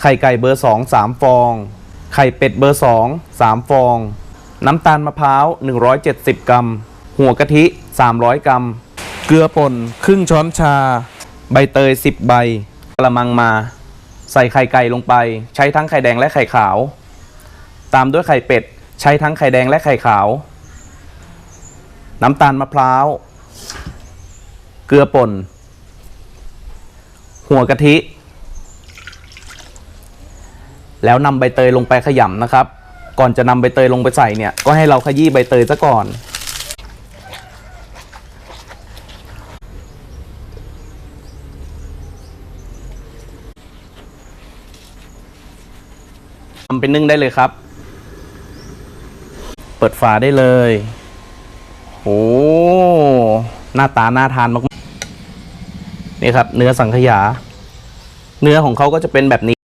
ไข่ไก่เบอร์ 2 3 ฟอง ไข่เป็ดเบอร์ 2 3 ฟอง น้ำตาลมะพร้าว 170 กรัม หัวกะทิ 300 กรัม เกลือป่นครึ่งช้อนชา ใบเตย 10 ใบ กระมังมา ใส่ไข่ไก่ลงไป ใช้ทั้งไข่แดงและไข่ขาว ตามด้วยไข่เป็ด ใช้ทั้งไข่แดงและไข่ขาว น้ำตาลมะพร้าว เกลือป่น หัวกะทิ แล้วนำใบเตยลงไปขยำนะครับ ก่อนจะนำใบเตยลงไปใส่เนี่ยก็ให้เราขยี้ใบเตยซะก่อน ทำเป็นนึ่งได้เลยครับ เปิดฝาได้เลยโอ้หน้าตาน่าทานมาก นี่ครับ เนื้อสังขยา เนื้อของเขาก็จะเป็นแบบนี้